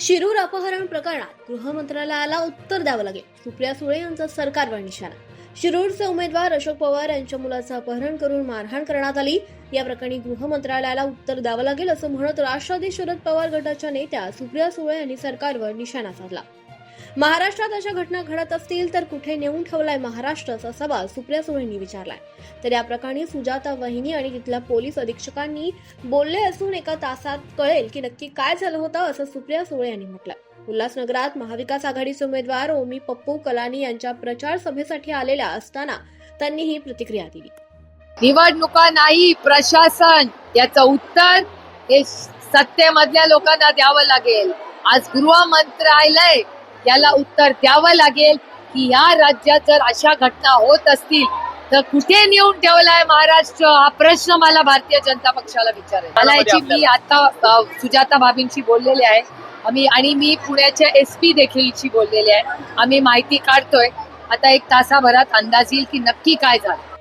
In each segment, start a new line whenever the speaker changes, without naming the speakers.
शिरूर अपहरण प्रकरणात गृह मंत्रालयाला उत्तर द्यावं लागेल. सुप्रिया सुळे यांचा सरकारवर निशाणा. शिरूरचे उमेदवार अशोक पवार यांच्या मुलाचं अपहरण करून मारहाण करण्यात आली. या प्रकरणी गृह मंत्रालयाला उत्तर द्यावं लागेल असं म्हणत राष्ट्रवादी शरद पवार गटाच्या नेत्या सुप्रिया सुळे यांनी सरकारवर निशाणा साधला. महाराष्ट्रात अशा घटना घडत असतील तर कुठे नेऊन ठेवलाय महाराष्ट्र असा सवाल सुप्रिया सुळेंनी विचारलाय. तर या प्रकरणी सुजाता वहिनी आणि तिथल्या पोलीस अधीक्षकांनी बोलले असून एका तासात कळेल की नक्की काय झालं होतं असं सुप्रिया सुळे यांनी म्हटलं उल्हासनगरात महाविकास आघाडीचे उमेदवार ओमी पप्पू कलानी यांच्या प्रचार सभेसाठी आलेल्या असताना त्यांनी ही प्रतिक्रिया दिली.
निवडणुका नाही प्रशासन. याचं उत्तर हे सत्तेमधल्या लोकांना द्यावं लागेल. आज गृहमंत्रालय याला उत्तर द्यावं लागेल की या राज्यात जर अशा घटना होत असतील तर कुठे नेऊन ठेवलाय महाराष्ट्र? हा प्रश्न मला भारतीय जनता पक्षाला विचारेल मला याची मी आता सुजाता बाबींशी बोललेले आहे. आम्ही आणि मी पुण्याच्या एस पी देखीलशी बोललेले आहे. आम्ही माहिती काढतोय. आता एक तासाभरात अंदाज येईल की नक्की काय झालं.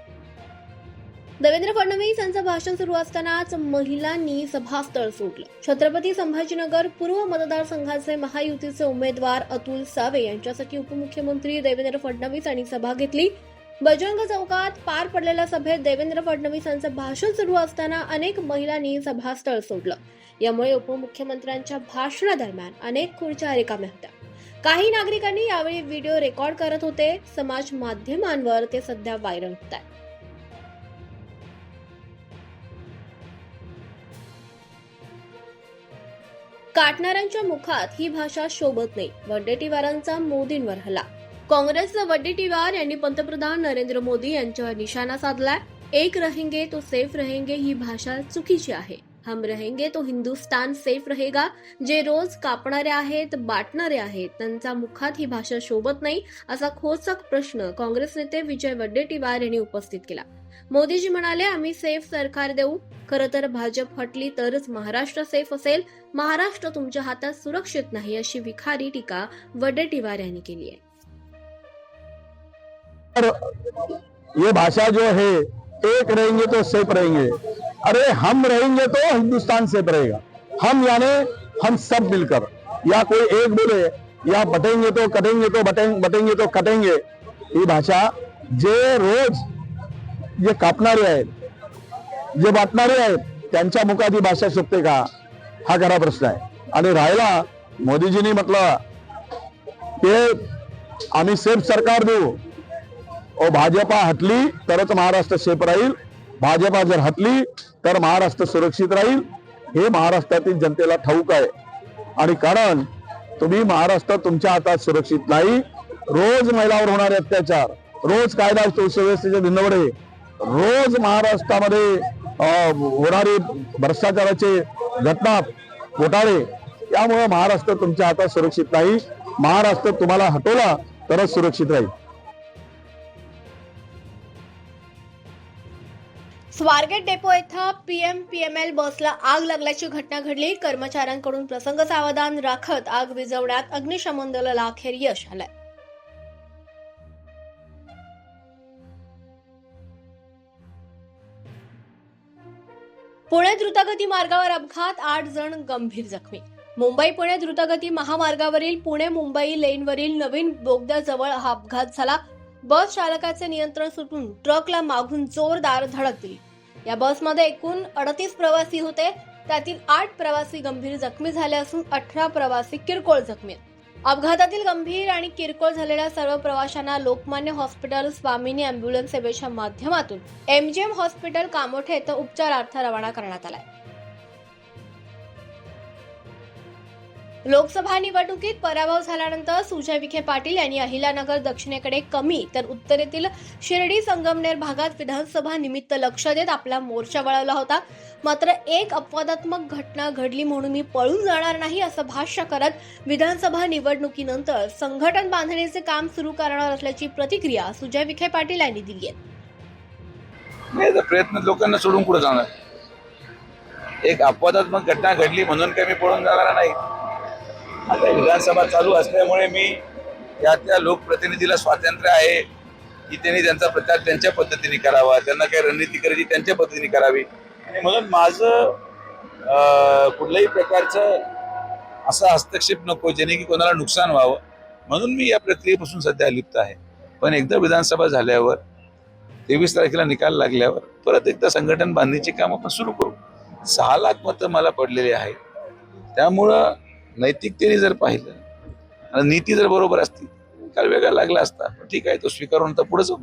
देवेंद्र फडणवीस यांचं भाषण सुरू असतानाच महिलांनी सभास्थळ सोडलं. छत्रपती संभाजीनगर पूर्व मतदारसंघाचे महायुतीचे उमेदवार अतुल सावे यांच्यासाठी उपमुख्यमंत्री देवेंद्र फडणवीस यांनी सभा घेतली. बजरंग चौकात पार पडलेल्या सभेत देवेंद्र फडणवीस यांचं भाषण सुरू असताना अनेक महिलांनी सभास्थळ सोडलं. यामुळे उपमुख्यमंत्र्यांच्या भाषणादरम्यान अनेक खुर्च्या रिकाम्या होत्या. काही नागरिकांनी यावेळी व्हिडिओ रेकॉर्ड करत होते. समाज माध्यमांवर ते सध्या व्हायरल होत आहे काटणाऱ्यांच्या मुखात ही भाषा शोभत नाही. वड्डेटीवारांचा मोदींवर हल्ला. काँग्रेसचे वडेटीवार यांनी पंतप्रधान नरेंद्र मोदी यांच्यावर निशाणा साधलाय. एक रहेंगे तो सेफ रहेंगे ही भाषा चुकीची आहे. हम रहेंगे तो हिंदुस्तान सेफ रहेगा। जे रोज कापणारे आहेत बाटणारे आहेत त्यांच्या मुखात ही भाषा शोभत नाही असा खोचक प्रश्न काँग्रेस नेते विजय वड्डेटीवार यांनी उपस्थित केला. मोदीजी म्हणाले आम्ही सेफ सरकार देऊ. खरं तर भाजप हटली तरच महाराष्ट्र सेफ असेल. महाराष्ट्र तुमच्या हातात सुरक्षित नाही अशी विखारी टीका वड्डेटीवार यांनी केली आहे.
ये भाषा जो है एक रहेंगे तो सेफ रहेंगे. अरे हम रहेंगे तो हिंदुस्तान सेफ रहेगा हम यानी हम सब मिलकर। या कोई एक बोले या बटेंगे तो कटेंगे तो बटेंगे बटेंगे तो कटेंगे। ही भाषा जे रोज जे कापणारे आहेत जे वाटणारे आहेत त्यांच्या मुखात ही भाषा शोभते का? हा खरा प्रश्न आहे. आणि राहिला मोदीजींनी म्हटलं ते आम्ही सेफ सरकार देऊ. ओ भाजपा हटली तरच महाराष्ट्र सेफ राहील. भाजपा जर हटली तर महाराष्ट्र सुरक्षित राहील. हे महाराष्ट्रातील जनतेला ठाऊक आहे. आणि कारण तुम्ही महाराष्ट्र तुमच्या हातात सुरक्षित नाही. रोज महिलावर होणारे अत्याचार रोज कायदा सुव्यवस्थेचे भिन्नवडे रोज महाराष्ट्रामध्ये होणारे भ्रष्टाचाराचे घटना घोटाळे त्यामुळे महाराष्ट्र तुमच्या हातात सुरक्षित नाही. महाराष्ट्र तुम्हाला हटवला तरच सुरक्षित राहील.
स्वारगेट डेपो येथे पीएम पीएमएल बसला आग लागल्याची घटना घडली. कर्मचाऱ्यांकडून प्रसंग सावधान राखत आग विझवण्यात अग्निशमन दलाला अखेर यश आलंय. पुणे द्रुतगती मार्गावर अपघात आठ जण गंभीर जखमी. मुंबई पुणे द्रुतगती महामार्गावरील पुणे मुंबई लेनवरील नवीन बोगद्याजवळ हा अपघात झाला. बस चालकाचे नियंत्रण सुटून ट्रकला मागून जोरदार धडक दिली. या बसमध्ये एकूण अडतीस प्रवासी होते. त्यातील आठ प्रवासी गंभीर जखमी झाले असून अठरा प्रवासी किरकोळ जखमी आहेत. अपघातातील गंभीर आणि किरकोळ झालेल्या सर्व प्रवाशांना लोकमान्य हॉस्पिटल स्वामिनी अँब्युलन्स सेवेच्या माध्यमातून एमजीएम हॉस्पिटल कामोठे येथे उपचारार्थ रवाना करण्यात आलाय. लोकसभा निवडणुकीत पराभव झाल्यानंतर सुजय विखे पाटील यांनी अहिल्यानगर दक्षिणेकडे कमी तर उत्तरेतील शिर्डी संगमनेर भागात विधानसभा निमित्त लक्ष देत आपला मोर्चा वळवला होता. मात्र एक अपवादात्मक घटना घडली म्हणून मी पळून जाणार नाही असं भाष्य करत विधानसभा निवडणुकीनंतर संघटन बांधणीचे काम सुरू करणार असल्याची प्रतिक्रिया सुजय विखे पाटील यांनी दिली आहे.
प्रयत्न लोकांना सोडून कुठं जाणार? एक अपवादात्मक घटना घडली म्हणून काही मी पळून जाणार नाही? आता विधानसभा चालू असल्यामुळे मी या त्या लोकप्रतिनिधीला स्वातंत्र्य आहे की त्यांनी त्यांचा प्रचार त्यांच्या पद्धतीने करावा त्यांना काही रणनीती करायची त्यांच्या पद्धतीने करावी. आणि म्हणून माझं कुठल्याही प्रकारचं असा हस्तक्षेप नको जेणे की कोणाला नुकसान व्हावं. म्हणून मी या प्रक्रियेपासून सध्या लिप्त आहे. पण एकदा विधानसभा झाल्यावर तेवीस तारखेला निकाल लागल्यावर परत एकदा संघटन बांधणीचे काम आपण सुरू करू. सहा लाख मतं मला पडलेली आहेत. त्यामुळं नैतिकतेने जर पाहिलं आणि नीती जर बरोबर असती काल वेगळा लागला असता ठीक आहे तो स्वीकारून तर पुढे जाऊ.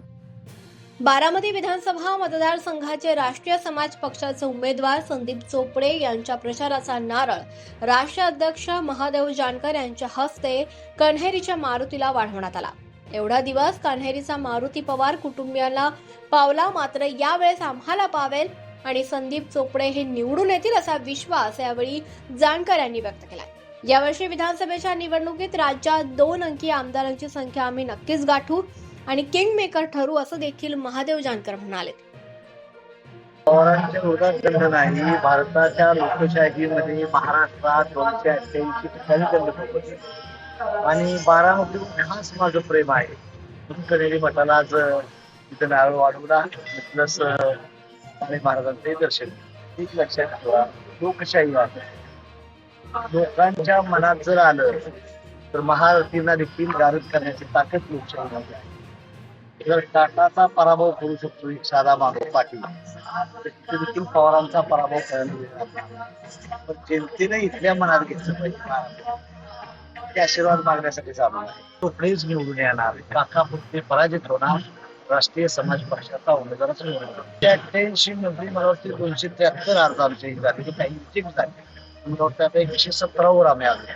बारामती विधानसभा मतदारसंघाचे राष्ट्रीय समाज पक्षाचे उमेदवार संदीप चोपडे यांच्या प्रचाराचा नारळ राष्ट्रीय अध्यक्ष महादेव जानकर यांच्या हस्ते कन्हेरीच्या मारुतीला वाढवण्यात आला. एवढा दिवस कन्हेरीचा मारुती पवार कुटुंबियांना पावला मात्र यावेळेस आम्हाला पावेल आणि संदीप चोपडे हे निवडून येतील असा विश्वास यावेळी जानकर यांनी व्यक्त केला यावर्षी विधानसभेच्या निवडणुकीत राज्यात दोन अंकी आमदारांची संख्या आम्ही नक्कीच गाठू आणि किंग मेकर ठरू असं देखील महादेव जानकर म्हणाले.
पवारांच्या विरोधात नाही भारताच्या लोकशाहीमध्ये महाराष्ट्रात दोनशे अठ्ठ्याऐंशी ठिकाणी दंड होते आणि बारामती हाच माझं प्रेम आहे. म्हणून कनेरी मठाला तिथं नारळ वाढवला. प्लस आणि महाराजांचे दर्शन एक लक्षात ठेवा लोकशाही वाटत लोकांच्या मनात जर आलं तर महारथींना देखील गारद करण्याची ताकद लोकशाहीमध्ये आहे. जर टाटाचा पराभव करू शकतो एक साधा माधव पाटील. तर देखील पवारांचा पराभव करायला पण जनतेने इथल्या मनात घेतलं पाहिजे. ते आशीर्वाद मागण्यासाठी चालू आहे. तो चोपडेच निवडून येणार. काका पुढे पराजित होणार. राष्ट्रीय समाज पक्षाचा उमेदवारच निवडून अठ्ठ्याऐंशी मध्ये मला वाटते दोनशे त्र्याहत्तर अर्ज आमच्या झाले काही झाले मला एकशे सतरावर आम्ही आलो.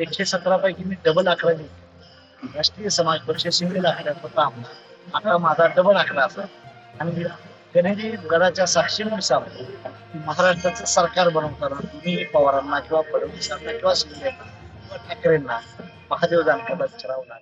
एकशे सतरा पैकी मी डबल अकरा दिला राष्ट्रीय समाज पक्ष सिंगल अकरा काम आता माझा डबल आकडा असा आणि कनेरी गडाच्या साक्षीने सांगतो महाराष्ट्राचं सरकार बनवताना तुम्ही पवारांना किंवा फडणवीसांना किंवा शिंदे किंवा ठाकरेंना महादेव जानकरला विचारावं लागेल